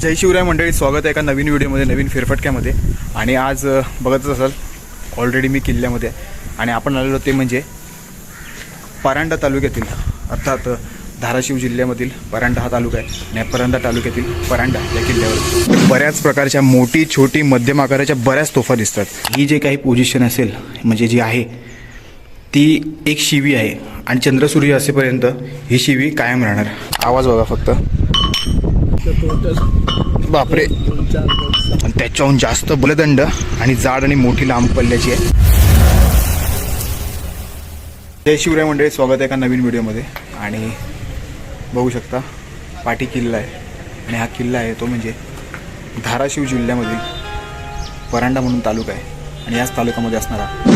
जय शिवराय मंडळी स्वागत आहे एका नवीन व्हिडिओमध्ये नवीन फेरफटक्यामध्ये. आणि आज बघतच असाल ऑलरेडी मी किल्ल्यामध्ये आणि आपण आलेलो ते म्हणजे परांडा तालुक्यातील अर्थात धाराशिव जिल्ह्यामधील परांडा हा तालुका आहे. आणि परांडा तालुक्यातील परांडा या किल्ल्यावर बऱ्याच प्रकारच्या मोठी छोटी मध्यम आकाराच्या बऱ्याच तोफा दिसतात. ही जे काही पोझिशन असेल म्हणजे जी आहे ती एक शिवी आहे. आणि चंद्रसूर्य असेपर्यंत ही शिवी कायम राहणार. आवाज बघा फक्त. बापरे. आणि त्याच्याहून जास्त बलदंड आणि जाड आणि मोठी लांब पल्ल्याची आहे. जय शिवराय मंडळी स्वागत आहे एका नवीन व्हिडिओमध्ये. आणि बघू शकता पाटी किल्ला आहे. आणि हा किल्ला आहे तो म्हणजे धाराशिव जिल्ह्यामधील परांडा म्हणून तालुका आहे. आणि याच तालुक्यामध्ये असणारा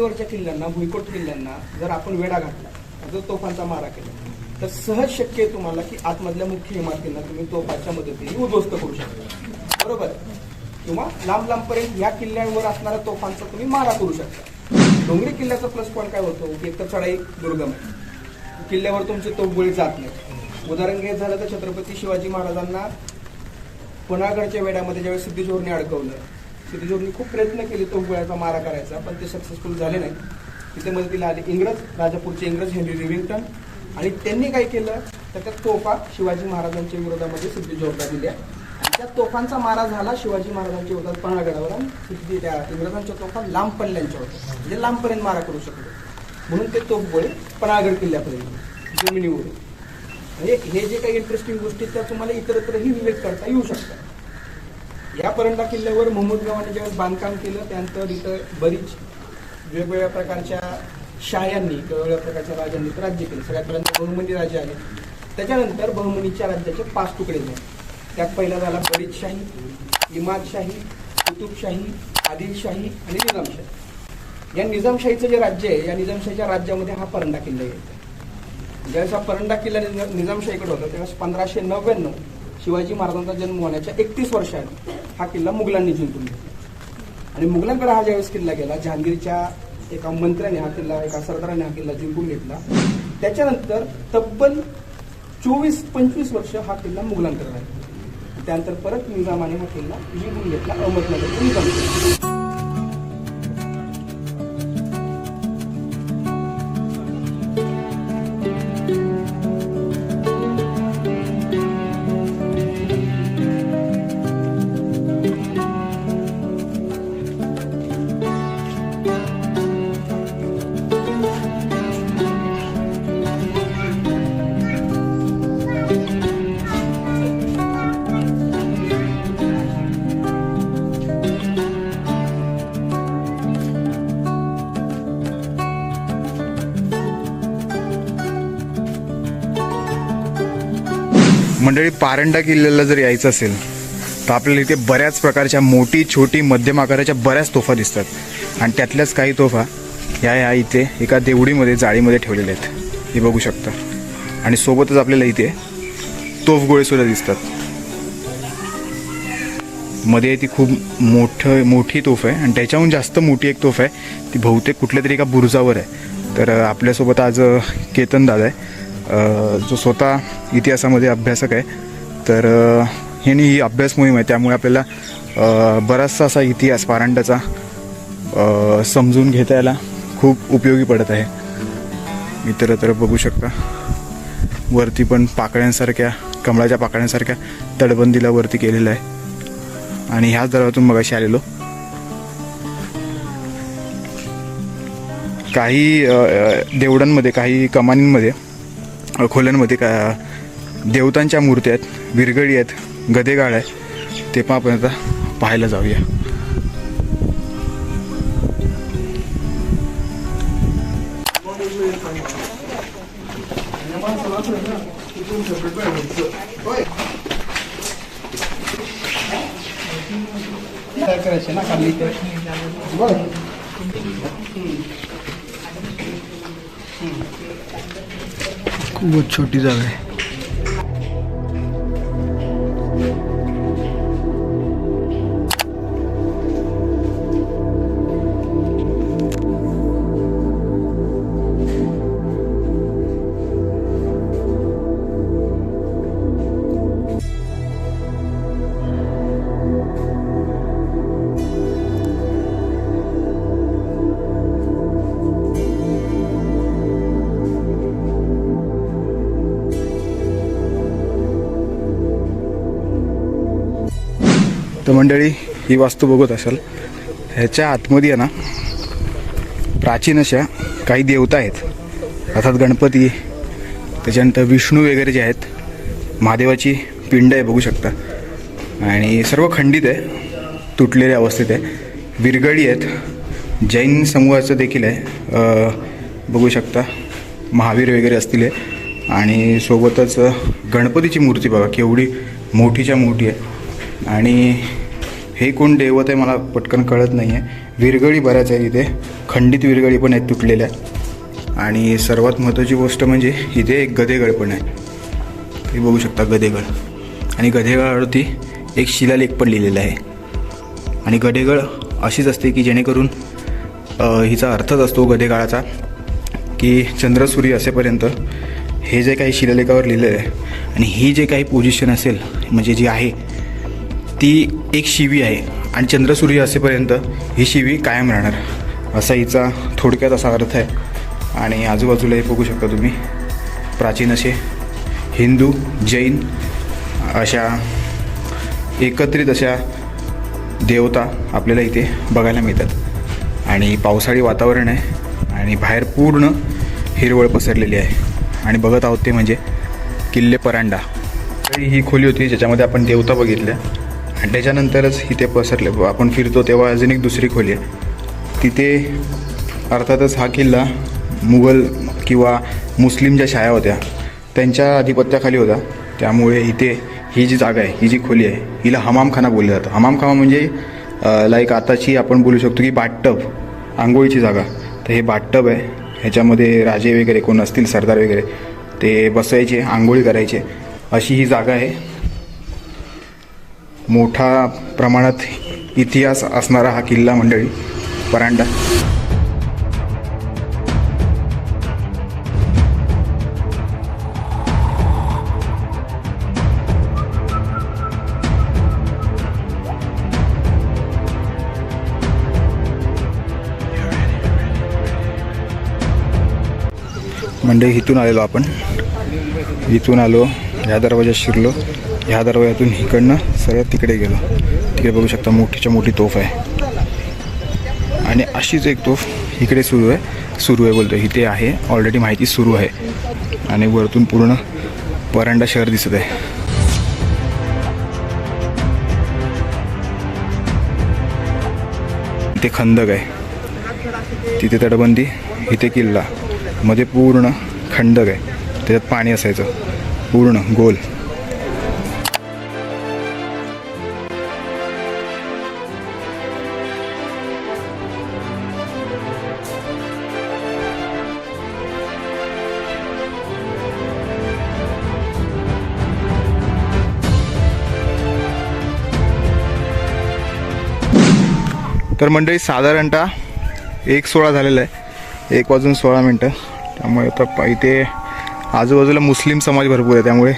या किल्ल्यांना भुईकोट किल्ल्यांना जर आपण वेढा घातला जर तोफांचा मारा केला तर सहज शक्य आहे तुम्हाला की आतमधल्या मुख्य इमारतींना तुम्ही तोफाच्या मदतीने उद्ध्वस्त करू शकता. बरोबर? किंवा लांब लांबपर्यंत ह्या किल्ल्यांवर असणाऱ्या तोफांचा तुम्ही मारा करू शकता. डोंगरी किल्ल्याचा प्लस पॉईंट काय होतो? की एक तर चढाई दुर्गम आहे. किल्ल्यावर तुमचे तोफगोळी जात नाही. उदाहरण घ्यायचं झालं तर छत्रपती शिवाजी महाराजांना पुण्यागडच्या वेड्यामध्ये ज्यावेळेस सिद्धीजोरने अडकवलं सिद्धीजोरने खूप प्रयत्न केले तो गोळ्याचा मारा करायचा पण ते सक्सेसफुल झाले नाही तिथे मदतीला आले इंग्रज राजापूरचे इंग्रज हेनरी रिव्हिंग्टन आणि त्यांनी काय केलं तर त्या तोफा शिवाजी महाराजांच्या विरोधामध्ये सिद्धीजोरला दिल्या त्या तोफांचा मारा झाला शिवाजी महाराजांच्या विरोधात पन्हाळगडावर आणि सिद्धी त्या इंग्रजांच्या तोफा लांब पल्ल्यांच्या होत्या. म्हणजे लांबपर्यंत मारा करू शकले म्हणून ते तोफगोळे पन्हाळगड किल्ल्यापर्यंत जमिनीवरून. म्हणजे हे जे काही इंटरेस्टिंग गोष्टी आहेत, त्या तुम्हाला इतरत्रही विवेक करता येऊ शकतात. या परंडा किल्ल्यावर मोहम्मद गावाने ज्यावेळेस बांधकाम केलं त्यानंतर इथं बरीच वेगवेगळ्या प्रकारच्या शाह्यांनी वेगवेगळ्या प्रकारच्या राजांनी राज्य केलं. सगळ्यात पर्यंत बहुमनी राजे आले. त्याच्यानंतर बहुमनीच्या राज्याचे पाच तुकडे झाले. त्यात पहिला झाला बरीदशाही इमादशाही कुतुबशाही आदिलशाही आणि निजामशाही. या निजामशाहीचं जे राज्य आहे या निजामशाहीच्या राज्यामध्ये हा परंडा किल्ला येतो. ज्यावेळेस हा परंडा किल्ला निजामशाहीकडे होता त्यावेळेस पंधराशे नव्याण्णव शिवाजी महाराजांचा जन्म होण्याच्या एकतीस वर्षांनी हा किल्ला मुघलांनी जिंकून घेतला. आणि मुघलांकडे हा ज्यावेळेस किल्ला गेला जहांगीरच्या एका मंत्र्याने हा किल्ला एका सरदाराने हा किल्ला जिंकून घेतला. त्याच्यानंतर तब्बल चोवीस पंचवीस वर्ष हा किल्ला मुघलांकडे राहिला. त्यानंतर परत निजामाने हा किल्ला जिंकून घेतला अहमदनगर निजाम मंडळी पारंडा किल्ल्याला जर यायचं असेल तर आपल्याला इथे बऱ्याच प्रकारच्या मोठी छोटी मध्यम आकाराच्या बऱ्याच तोफा दिसतात. आणि त्यातल्याच काही तोफा या या इथे एका देवडीमध्ये जाळीमध्ये ठेवलेल्या आहेत. हे बघू शकता. आणि सोबतच आपल्याला इथे तोफगोळे सुद्धा दिसतात. मध्ये ती खूप मोठं मोठी तोफ आहे. आणि त्याच्याहून जास्त मोठी एक तोफ आहे. ती बहुतेक कुठल्या तरी एका बुरुजावर आहे. तर आपल्यासोबत आज केतन दादा आहे. जो स्वतः इतिहासामध्ये अभ्यासक आहे तर ह्यानी ह्यांनी ही अभ्यास मोहीम आहे त्यामुळे आपल्याला बराचसा असा इतिहास पारांड्याचा समजून घेता यायला खूप उपयोगी पडत आहे. इतर तर बघू शकता वरती पण पाकळ्यांसारख्या कमळाच्या पाकळ्यांसारख्या तडबंदीला वरती केलेलं आहे. आणि ह्याच दरवातून मगाशी आलेलो. काही अ, देवडांमध्ये काही कमानींमध्ये खोल्यांमध्ये का देवतांच्या मूर्त्या आहेत विरगडी आहेत गदेगाळ आहे. ते पण आपण आता पाहायला जाऊया. करायचे ना बहुत खूपच छोटी जागा आहे मंडळी ही वास्तू बघत असाल ह्याच्या आतमध्ये आहे ना प्राचीन अशा काही देवता आहेत. अर्थात गणपती त्याच्यानंतर विष्णू वगैरे जे आहेत महादेवाची पिंड आहे बघू शकता. आणि सर्व खंडित आहे तुटलेल्या अवस्थेत आहे. विरगळी आहेत. जैन समूहाचं देखील आहे. बघू शकता महावीर वगैरे असतील आहे आणि सोबतच गणपतीची मूर्ती बघा केवढी मोठीच्या मोठी आहे. आणि हे कोण दैवत आहे मला पटकन कळत नाही आहे विरगळी बऱ्याच आहे इथे. खंडित विरगळी पण आहेत तुटलेल्या. आणि सर्वात महत्त्वाची गोष्ट म्हणजे इथे एक गदेगड पण आहे. तुम्ही बघू शकता गदेगड. आणि गदेगडावरती एक शिलालेख पण लिहिलेला आहे. आणि गदेगड अशीच असते की जेणेकरून हिचा अर्थच असतो गदेगाळाचा की चंद्रसूर्य असेपर्यंत हे जे काही शिलालेखावर लिहिलेलं आहे आणि ही जे काही पोझिशन असेल म्हणजे जी आहे ती एक शिवी आहे आणि चंद्र सूर्य असेपर्यंत ही शिवी कायम राहणार. असा हिचा थोडक्यात असा अर्थ आहे. आणि आजूबाजूला हे बघू शकता तुम्ही. प्राचीन असे हिंदू जैन अशा एकत्रित अशा देवता आपल्याला इथे बघायला मिळतात. आणि पावसाळी वातावरण आहे आणि बाहेर पूर्ण हिरवळ पसरलेली आहे. आणि बघत आहोत ते म्हणजे किल्ले परांडा. ही खोली होती ज्याच्यामध्ये आपण देवता बघितल्या. आणि त्याच्यानंतरच इथे पसरले. आपण फिरतो तेव्हा अजून एक दुसरी खोली आहे. तिथे अर्थातच हा किल्ला मुघल किंवा मुस्लिम ज्या शाळा होत्या त्यांच्या आधिपत्याखाली होता. त्यामुळे इथे ही जी जागा आहे ही जी खोली आहे हिला हमामखाना बोलली जातं हमामखाना म्हणजे लाईक आताची आपण बोलू शकतो की बाटटब आंघोळीची जागा. तर हे बाटटब आहे. ह्याच्यामध्ये राजे वगैरे कोण असतील सरदार वगैरे ते बसायचे आंघोळी करायचे. अशी ही जागा आहे. मोठा प्रमाणात इतिहास असणारा हा किल्ला मंडळी परांडा मंडळी इथून आलेलो आपण. इथून आलो ह्या दरवाजात शिरलो. ह्या दरवाजातून इकडनं सरळ तिकडे गेलो. तिकडे बघू शकता मोठीच्या मोठी तोफ आहे. आणि अशीच एक तोफ इकडे सुरू आहे. सुरू आहे बोलतो इथे आहे. ऑलरेडी माहिती सुरू आहे. आणि वरतून पूर्ण परांडा शहर दिसत आहे. ते खंदक आहे. तिथे तटबंदी इथे किल्ला. मध्ये पूर्ण खंडक आहे. त्याच्यात पाणी असायचं. पूर्ण गोल. तर मंडळी साधारणतः एक सोळा झालेला आहे. एक वाजून सोळा मिनटं. त्यामुळे आता प- इथे आजूबाजूला मुस्लिम समाज भरपूर आहे. त्यामुळे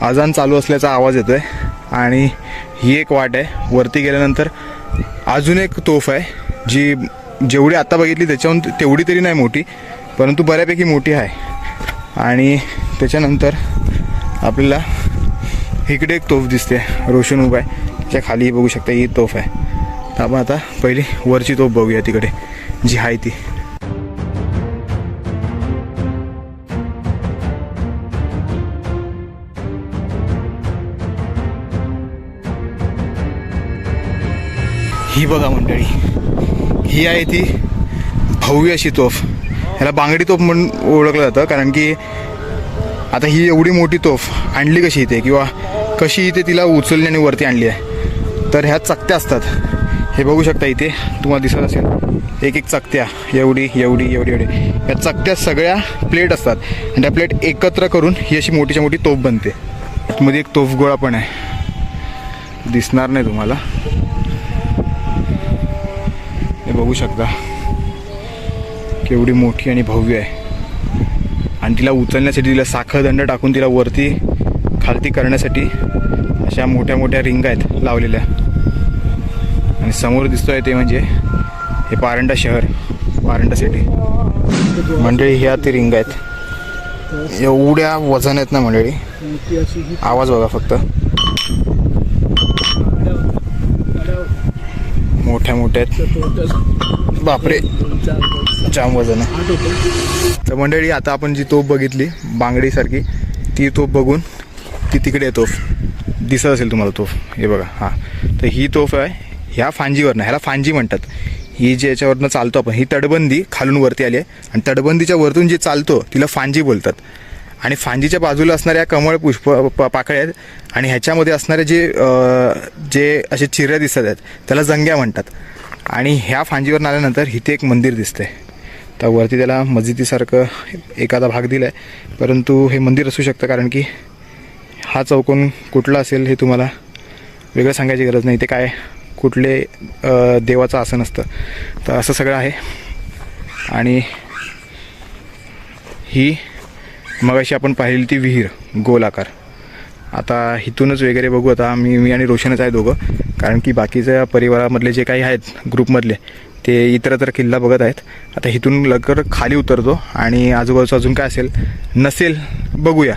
अजान चालू असल्याचा आवाज येतो आहे आणि ही एक वाट आहे. वरती गेल्यानंतर अजून एक तोफ आहे. जी जेवढी आत्ता बघितली त्याच्याहून तेवढी तरी नाही मोठी परंतु बऱ्यापैकी मोठी आहे. आणि त्याच्यानंतर आपल्याला इकडे एक तोफ दिसते. रोशन उभा आहे. त्याच्याखाली बघू शकता ही तोफ आहे. आपण आता. पहिली वरची तोफ बघूया तिकडे. जी आहे ती. ही बघा मंडळी. ही आहे ती भव्य अशी तोफ. ह्याला बांगडी तोफ म्हणून ओळखलं जातं कारण की आता ही एवढी मोठी तोफ आणली कशी इथे? किंवा कशी इथे तिला उचलली आणि वरती आणली आहे? तर ह्या चकत्या असतात. हे बघू शकता इथे तुम्हाला दिसत असेल. एक एक चकत्या. एवढी एवढी एवढी एवढी. या चकत्या सगळ्या प्लेट असतात. आणि त्या प्लेट एकत्र करून ही अशी मोठीच्या मोठी तोफ बनते. मध्ये एक तोफ गोळा पण आहे. दिसणार नाही तुम्हाला. हे बघू शकता. केवढी मोठी आणि भव्य आहे. आणि तिला उचलण्यासाठी तिला साखरदंड टाकून तिला वरती खालती करण्यासाठी अशा मोठ्या मोठ्या रिंग आहेत लावलेल्या. आणि समोर दिसतोय ते म्हणजे हे पारंडा शहर पारंडा सिटी मंडळी ह्या ते रिंग आहेत. एवढ्या वजन आहेत ना मंडळी? आवाज बघा फक्त. मोठ्या मोठ्या आहेत. बापरे जाम वजन आहे. तर मंडळी आता आपण जी तोफ बघितली बांगडीसारखी ती तोफ बघून ती तिकडे आहे तोफ. दिसत असेल तुम्हाला तोफ. हे बघा हां. तर ही तोफ आहे ह्या फांजीवरनं ह्याला फांजी म्हणतात. ही जी याच्यावरनं चालतो आपण ही तटबंदी खालून वरती आली आहे. आणि तटबंदीच्या वरतून जी चालतो तिला फांजी बोलतात. आणि फांजीच्या बाजूला असणाऱ्या कमळ पुष्प प- पाकळ्या आहेत. आणि ह्याच्यामध्ये असणारे जे जे असे चिऱ्या दिसत आहेत त्याला जंग्या म्हणतात. आणि ह्या फांजीवर आल्यानंतर इथे एक मंदिर दिसतंय. तर वरती त्याला मस्जिदीसारखं एखादा भाग दिला आहे परंतु हे मंदिर असू शकतं कारण की हा चौकोन कुठला असेल हे तुम्हाला वेगळं सांगायची गरज नाही. ते काय कुठले देवाचं आसन असतं. तर असं सगळं आहे. आणि ही मगाशी आपण पाहिलेली ती विहीर गोल आकार आता इथूनच वगैरे बघू. आता मी मी आणि रोशनच आहे दोघं. कारण की बाकीच्या परिवारामधले जे काही आहेत ग्रुपमधले ते इतरत्र किल्ला बघत आहेत. आता इथून लवकर खाली उतरतो आणि आजूबाजूचं अजून काय असेल नसेल बघूया.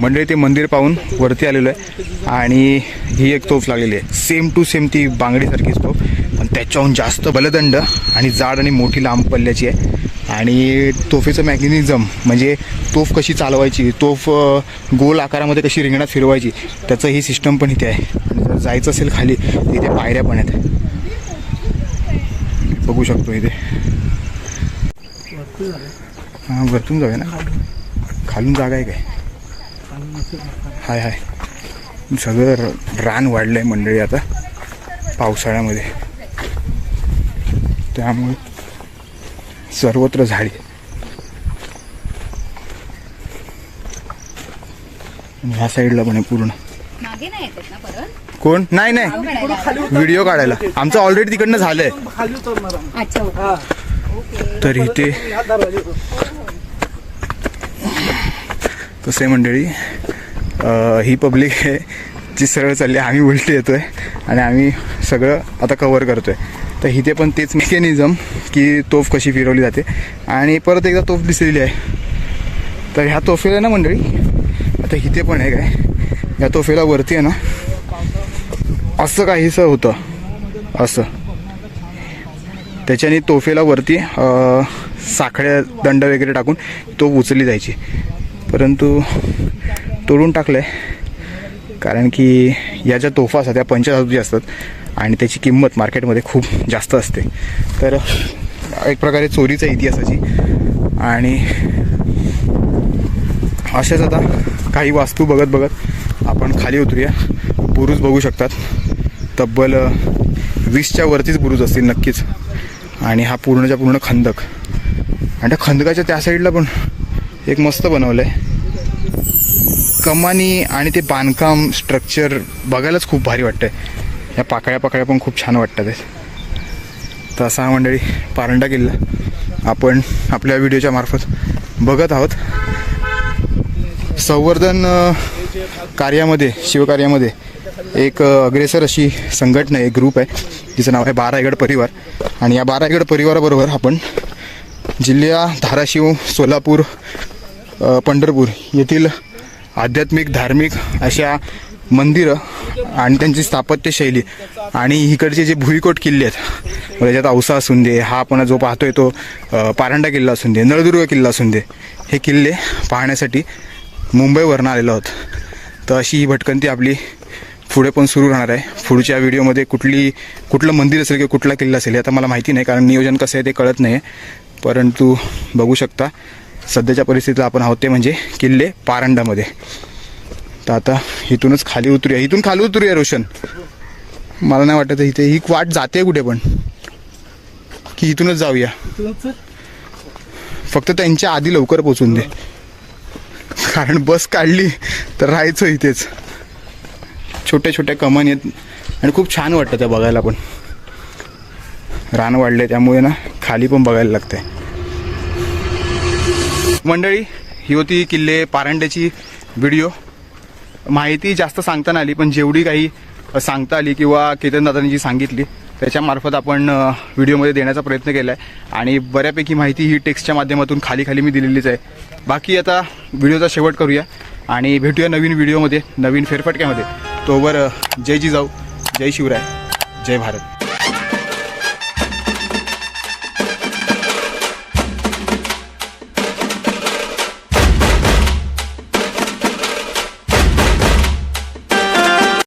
मंडळी ते मंदिर पाहून वरती आलेलो आहे आणि ही एक तोफ लागलेली आहे. सेम टू सेम ती बांगडीसारखीच तोफ पण त्याच्याहून जास्त बलदंड आणि जाड आणि मोठी लांब पल्ल्याची आहे. आणि तोफेचं मॅकॅनिझम म्हणजे तोफ कशी चालवायची तोफ गोल आकारामध्ये कशी रिंगणात फिरवायची त्याचं ही सिस्टम पण इथे आहे. जर जायचं असेल खाली इथे पायऱ्या पण आहेत. बघू शकतो इथे. हां वरतून जाऊया ना? खालून जागा आहे काय? हाय हाय. सगळं र- रान वाढलं आहे मंडळी आता पावसाळ्यामध्ये. त्यामुळे सर्वत्र झाडी. आणि ह्या साईडला पण आहे पूर्ण. कोण? नाही नाही. व्हिडिओ काढायला. आमचं ऑलरेडी तिकडनं झालंय. अच्छा. ओके. तर इथे आहे मंडळी ही पब्लिक आहे जी सरळ चालली आम्ही उलटी येतोय आणि आम्ही सगळं आता कवर करतोय. तर इथे पण तेच मेकॅनिझम की तोफ कशी फिरवली जाते. आणि परत एकदा तोफ दिसलेली आहे. तर ह्या तोफेला ना मंडळी? आता इथे पण आहे. काय या तोफेला वरती आहे ना? असं काहीसं होतं. असं. त्याच्याने तोफेला वरती साखळ्या दंड वगैरे टाकून तो उचलली जायची. परंतु तोडून टाकलं आहे कारण की या ज्या तोफा असतात त्या पंचधातूच्या असतात आणि त्याची किंमत मार्केटमध्ये खूप जास्त असते. तर एक प्रकारे चोरीचा इतिहासाची आणि अशाच आता काही वास्तू बघत बघत आपण खाली उतरूया. बुरुज बघू शकतात. तब्बल वीसच्या वरतीच बुरुज असतील नक्कीच. आणि हा पूर्णच्या पूर्ण खंदक. आणि त्या खंदकाच्या त्या साईडला पण एक मस्त बनवलं आहे कमानी आणि ते बांधकाम स्ट्रक्चर बघायलाच खूप भारी वाटतं आहे या पाकळ्या पाकळ्या पण खूप छान वाटतात आहेत. तर असा हा मंडळी पारंडा किल्ला आपण आपल्या व्हिडिओच्या मार्फत बघत आहोत. संवर्धन कार्यामध्ये शिवकार्यामध्ये एक अग्रेसर अशी संघटना आहे ग्रुप आहे तिचं नाव आहे बारायगड परिवार. आणि या बारायगड परिवाराबरोबर आपण जिल्ह्या धाराशिव सोलापूर पंढरपूर येथील आध्यात्मिक धार्मिक अशा मंदिरं आणि त्यांची स्थापत्यशैली आणि इकडचे जे भुईकोट किल्ले आहेत मग त्याच्यात औसा असून दे हा आपण जो पाहतोय तो पारंडा किल्ला असून दे नळदुर्ग किल्ला असून दे हे किल्ले पाहण्यासाठी मुंबईवरनं आलेलो आहोत. तर अशी ही भटकंती आपली पुढे पण सुरू राहणार आहे. पुढच्या व्हिडिओमध्ये कुठली कुठलं मंदिर असेल किंवा कुठला किल्ला असेल आता मला माहिती नाही कारण नियोजन कसं आहे ते कळत नाही. परंतु बघू शकता सध्याच्या परिस्थितीला आपण आहोत ते म्हणजे किल्ले पारंडामध्ये. तर आता इथूनच खाली उतरूया. इथून खाली उतरूया रोशन. मला नाही वाटत इथे ही वाट जाते कुठे पण. की इथूनच जाऊया. फक्त त्यांच्या आधी लवकर पोचून दे. कारण बस काढली तर राहायचं इथेच. छोट्या छोट्या कमान आहेत आणि खूप छान वाटतं त्या बघायला पण. रान वाढले त्यामुळे ना खाली पण बघायला लागते. मंडळी ही होती किल्ले पारंड्याची व्हिडिओ. माहिती जास्त सांगता नाही आली पण जेवढी काही सांगता आली किंवा केतनदादांनी जी सांगितली त्याच्यामार्फत आपण व्हिडिओमध्ये देण्याचा प्रयत्न केला आहे आणि बऱ्यापैकी माहिती ही टेक्स्टच्या माध्यमातून खाली खाली मी दिलेलीच आहे. बाकी आता व्हिडिओचा शेवट करूया आणि भेटूया नवीन व्हिडिओमध्ये नवीन फेरफटक्यामध्ये. तोवर जय जिजाऊ जय शिवराय जय भारत.